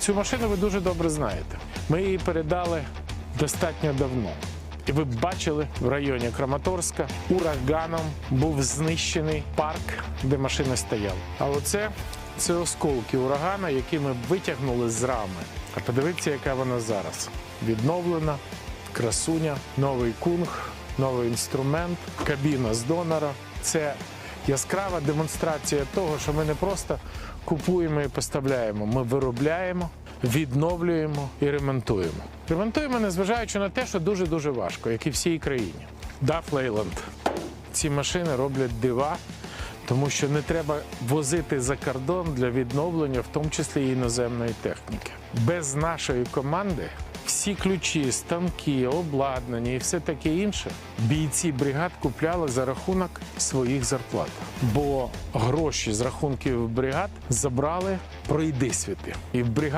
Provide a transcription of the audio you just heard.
Цю машину ви дуже добре знаєте. Ми її передали достатньо давно. І ви бачили в районі Краматорська ураганом був знищений парк, де машина стояла. А оце це осколки урагана, які ми витягнули з рами. А подивіться, яка вона зараз. Відновлена, красуня, новий кунг, новий інструмент, кабіна з донора. Це яскрава демонстрація того, що ми не просто купуємо і поставляємо, ми виробляємо, відновлюємо і ремонтуємо. Ремонтуємо, незважаючи на те, що дуже дуже важко, як і всій країні. Даф Лейланд. Ці машини роблять дива, тому що не треба возити за кордон для відновлення, в тому числі і іноземної техніки. Без нашої команди всі ключі, станки, обладнання і все таке інше бійці бригад купляли за рахунок своїх зарплат. Бо гроші з рахунків бригад забрали пройди світи. І бригад